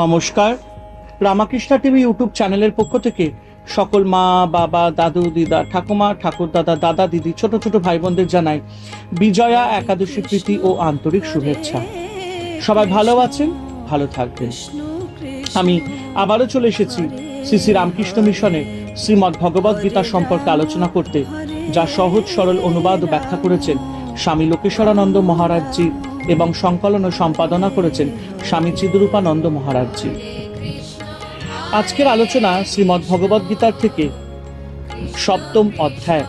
নমস্কার। Ramakrishna TV YouTube চ্যানেলের পক্ষ থেকে সকল মা, বাবা, দাদু, দিদা, ঠাকুমা ঠাকুর দাদা দাদা দিদি ছোট ছোট ভাই বোনদের জানাই বিজয়া একাদশী প্রীতি ও আন্তরিক শুভেচ্ছা। সবাই ভালো আছেন? ভালো থাকবেন। আমি আবারও চলে এসেছি শ্রী শ্রী রামকৃষ্ণ মিশনে শ্রীমদ্ ভগবদ গীতা সম্পর্কে আলোচনা করতে, যা সহজ, সরল অনুবাদ ব্যাখ্যা করেছেন স্বামী লোকেশ্বরানন্দ মহারাজজি। এবং সংকলন ও সম্পাদনা করেছেন স্বামী চিদরূপানন্দ মহারাজজি। আজকের আলোচনা শ্রীমদ্ ভগবদ গীতার থেকে সপ্তম অধ্যায়,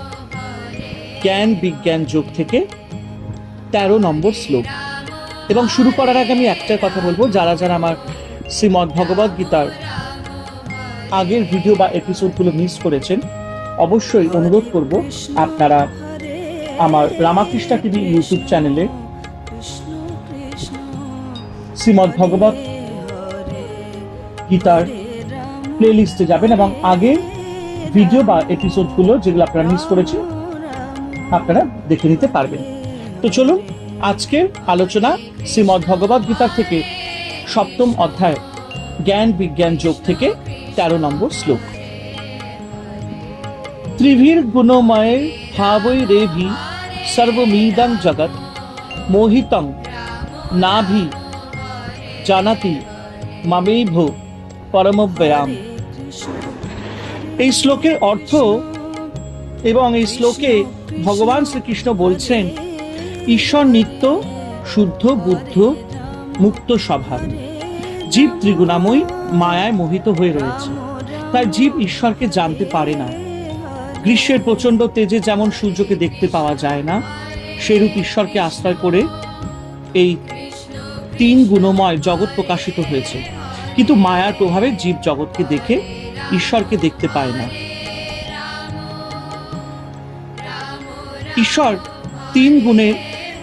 জ্ঞান বিজ্ঞান যোগ থেকে তেরো নম্বর শ্লোক। এবং শুরু করার আগে আমি একটা কথা বলব, যারা যারা আমার শ্রীমদ্ ভগবদ গীতার আগের ভিডিও বা এপিসোডগুলো মিস করেছেন, অবশ্যই অনুরোধ করব আপনারা আমার রামাকৃষ্ণা টিভি ইউটিউব চ্যানেলে শ্রীমদ্ ভগবত গীতার প্লেলিস্টে যাবেন এবং আগে ভিডিও বা এপিসোডগুলো যেগুলো আপনারা মিস করেছেন, আপনারা দেখে নিতে পারবেন। তো চলুন, আজকের আলোচনা শ্রীমদ্ ভগবত গীতার থেকে সপ্তম অধ্যায়, জ্ঞান বিজ্ঞান যোগ থেকে তেরো নম্বর শ্লোক। ত্রিভীর গুণময় ভাবৈ রেভি সর্বমিদং জগৎ, মোহিতং নাভি জানাতি মামেভ পরমব্যায়াম এই শ্লোকের অর্থ এবং এই শ্লোকে ভগবান শ্রীকৃষ্ণ বলছেন, ঈশ্বর নিত্য শুদ্ধ, বুদ্ধ, মুক্ত স্বভাব। জীব ত্রিগুণাময়ী মায়ায় মোহিত হয়ে রয়েছে। তাই জীব ঈশ্বরকে জানতে পারে না। গ্রীষ্মের প্রচণ্ড তেজে যেমন সূর্যকে দেখতে পাওয়া যায় না, সেরূপ ঈশ্বরকে আশ্রয় করে এই তিন গুণময় জগৎ প্রকাশিত হয়েছে। কিন্তু মায়ার প্রভাবে জীব জগৎকে দেখে ঈশ্বরকে দেখতে পায় না। ঈশ্বর তিন গুণের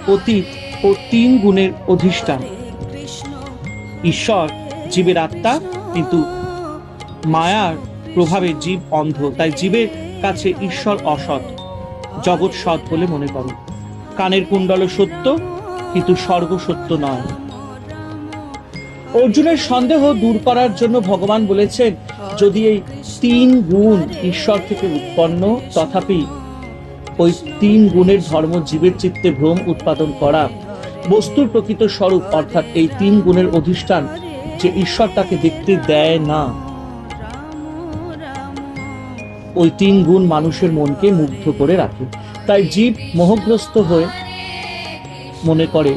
অতীত ও তিন গুণের অধিষ্ঠান। ঈশ্বর জীবের আত্মা, কিন্তু মায়ার প্রভাবে জীব অন্ধ, তাই জীবের কাছে ঈশ্বর অসৎ, জগৎ সৎ বলে মনে করে। কানের কুণ্ডল সত্য, কিন্তু স্বর্গ সত্য নয়। অর্জুনের সন্দেহ দূর করার জন্য ভগবান বলেছেন, যদি এই তিন গুণ ঈশ্বর থেকে উৎপন্ন, তথাপি ওই তিন গুণের ধর্ম জীবের চিত্তে ভ্রম উৎপাদন করা বস্তুর প্রকৃত স্বরূপ, অর্থাৎ এই তিন গুণের অধিষ্ঠান যে ঈশ্বর তাকে দেখতে দেয় না। ওই তিন গুণ মানুষের মনকে মুগ্ধ করে রাখে। তাই জীব মোহগ্রস্ত হয়ে মনে করে,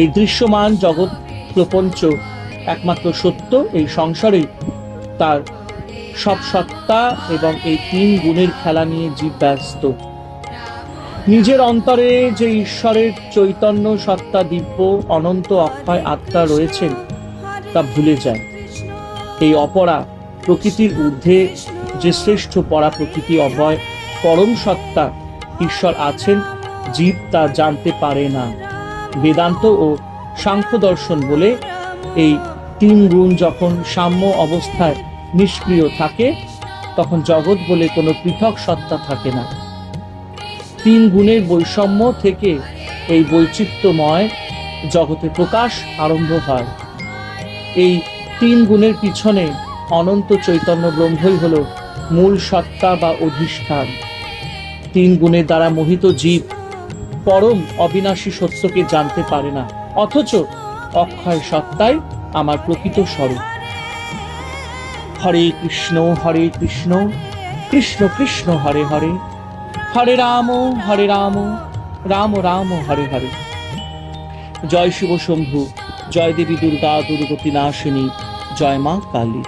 এই দৃশ্যমান জগৎ প্রপঞ্চ একমাত্র সত্য, এই সংসারে তার সব সত্তা এবং এই তিন গুণের খেলা নিয়ে জীব ব্যস্ত। নিজের অন্তরে যে ঈশ্বরের চৈতন্য সত্তা, দিব্য, অনন্ত অক্ষয় আত্মা রয়েছেন, তা ভুলে যায়। এই অপরা প্রকৃতির ঊর্ধ্বে যে শ্রেষ্ঠ পরা প্রকৃতি অভয়, পরম সত্তা ঈশ্বর আছেন, জীব তা জানতে পারে না। বেদান্ত ও সাংখ্য দর্শন বলে এই তিন গুণ যখন সাম্য অবস্থায় নিষ্ক্রিয় থাকে, তখন জগৎ বলে কোনো পৃথক সত্তা থাকে না। তিন গুণের বৈষম্য থেকে এই বৈচিত্র্যময় জগতে প্রকাশ আরম্ভ হয়। এই তিন গুণের পিছনে অনন্ত চৈতন্য ব্রহ্মই হল মূল সত্তা বা অধিষ্ঠান। তিন গুণের দ্বারা মোহিত জীব পরম অবিনাশী সত্যকে জানতে পারে না, অথচ অক্ষয় সত্তাই আমার প্রকৃত স্বরূপ। হরে কৃষ্ণ হরে কৃষ্ণ কৃষ্ণ কৃষ্ণ, হরে হরে। হরে রাম হরে রাম রাম রাম, হরে হরে। জয় শিব শম্ভু, জয় দেবী দুর্গা, দুর্গতি নাশিনী, জয় মা কালী।